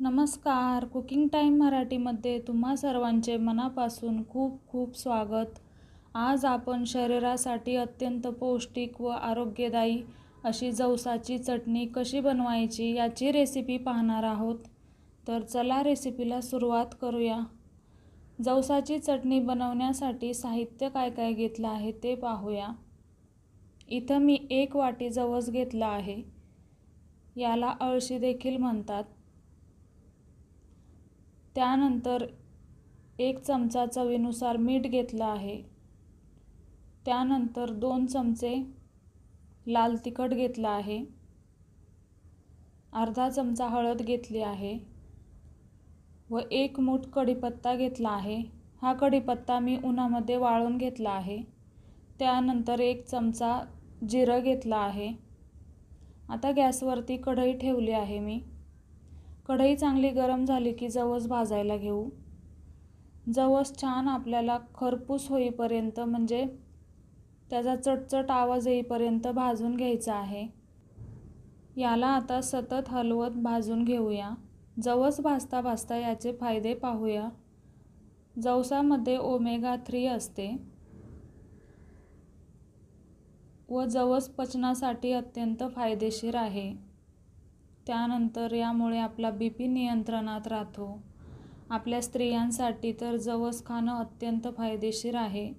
नमस्कार. Cooking time मराठीमध्ये तुम्हा सर्वांचे मनापासून खूप खूप स्वागत. आज आपण शरीरासाठी अत्यंत पौष्टिक व आरोग्यदायी अशी जवसाची चटणी कशी बनवायची याची रेसिपी पाहणार आहोत. तर चला रेसिपीला सुरुवात करूया. जवसाची चटणी बनवण्यासाठी साहित्य काय काय घेतलं आहे ते पाहूया. इथं मी एक वाटी जवस घेतला आहे. याला अळशी देखील म्हणतात. त्यानंतर एक चमचा चवीनुसार मीठ घेतलं आहे. त्यानंतर दोन चमचे लाल तिखट घेतलं आहे. अर्धा चमचा हळद घेतली आहे व एक मूठ कढीपत्ता घेतला आहे. हा कढीपत्ता मी उन्हामध्ये वाळून घेतला आहे. त्यानंतर एक चमचा जिरं घेतला आहे. आता गॅसवरती कढई ठेवली आहे मी. कढई चांगली गरम झाली की जवस भाजायला घेऊ. जवस छान आपल्याला खरपूस होईपर्यंत म्हणजे त्याचा चटचट आवाज येईपर्यंत भाजून घ्यायचा आहे. याला आता सतत हलवत भाजून घेऊया. जवस भाजता भाजता याचे फायदे पाहूया. जवसामध्ये ओमेगा थ्री असते. व जवस पचनासाठी अत्यंत फायदेशीर आहे. त्यानंतर यामुळे आपला बी पी नियंत्रणात राहतो. आपल्या स्त्रियांसाठी तर जवस खाणं अत्यंत फायदेशीर आहे.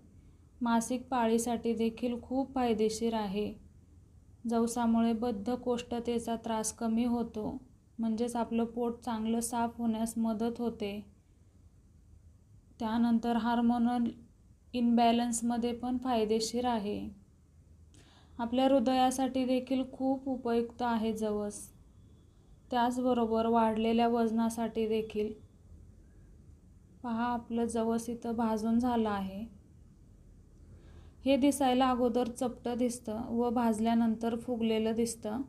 मासिक पाळीसाठी देखील खूप फायदेशीर आहे. जवसामुळे बद्धकोष्ठतेचा त्रास कमी होतो म्हणजेच आपलं पोट चांगलं साफ होण्यास मदत होते. त्यानंतर हार्मोनल इनबॅलन्समध्ये पण फायदेशीर आहे. आपल्या हृदयासाठी देखील खूप उपयुक्त आहे जवस. त्याचबरोबर वाढलेल्या वजनासाठी देखील पहा आपलं जवस इथं भाजून झालं आहे. हे दिसायला अगोदर चपटं दिसतं व भाजल्यानंतर फुगलेलं दिसतं.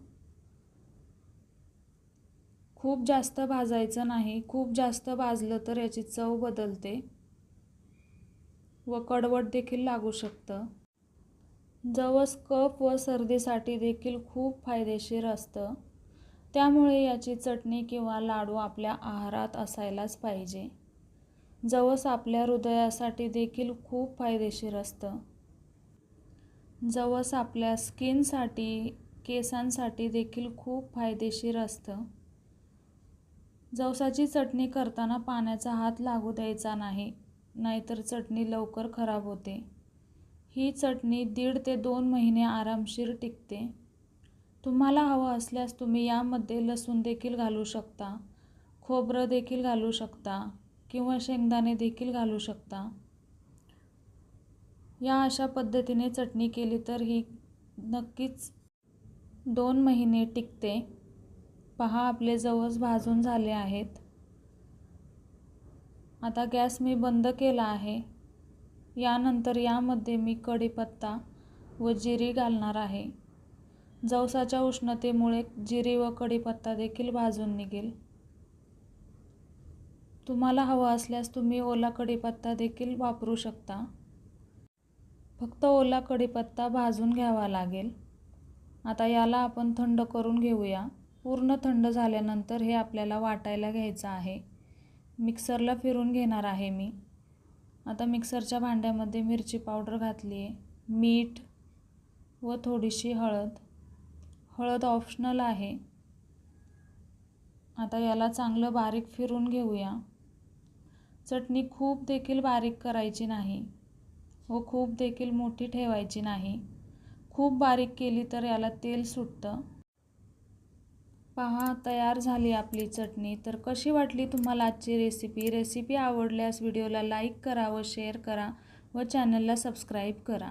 खूप जास्त भाजायचं नाही खूप जास्त भाजलं तर याची चव बदलते व कडवट देखील लागू शकतं. जवस कफ व सर्दीसाठी देखील खूप फायदेशीर असतं. त्यामुळे याची चटणी किंवा लाडू आपल्या आहारात असायलाच पाहिजे. जवस आपल्या हृदयासाठी देखील खूप फायदेशीर असतं. जवस आपल्या स्किनसाठी केसांसाठी देखील खूप फायदेशीर असतं. जवसाची चटणी करताना पाण्याचा हात लागू द्यायचा नाही नाहीतर चटणी लवकर खराब होते. ही चटणी दीड ते दोन महिने आरामशीर टिकते. तुम्हाला हवं असल्यास तुम्ही यामध्ये लसूण देखील घालू शकता खोबरं देखील घालू शकता किंवा शेंगदाणे देखील घालू शकता. या अशा पद्धतीने चटणी केली तर ही नक्कीच दोन महिने टिकते. पहा आपले जवस भाजून झाले आहेत. आता गॅस मी बंद केला आहे. यानंतर यामध्ये मी कढीपत्ता व जिरी घालणार आहे. जवसाच्या उष्णतेमुळे जिरी व कढीपत्ता देखील भाजून निघेल. तुम्हाला हवं असल्यास तुम्ही ओला कढीपत्ता देखील वापरू शकता. फक्त ओला कढीपत्ता भाजून घ्यावा लागेल. आता याला आपण थंड करून घेऊया. पूर्ण थंड झाल्यानंतर हे आपल्याला वाटायला घ्यायचं आहे. मिक्सरला फिरून घेणार आहे मी. आता मिक्सरच्या भांड्यामध्ये मिरची पावडर घातली आहे मीठ व थोडीशी हळद. हळद ऑप्शनल आहे. आता याला चांगलं बारीक फिरून घेऊया. चटणी खूप देखील बारीक करायची नाही. व खूप देखील मोठी ठेवायची नाही. खूप बारीक केली तर याला तेल सुटतं. पहा तयार झाली आपली चटणी. तर कशी वाटली तुम्हाला आजची रेसिपी रेसिपी आवडल्यास व्हिडिओला लाईक करा व शेअर करा व चॅनलला सबस्क्राईब करा.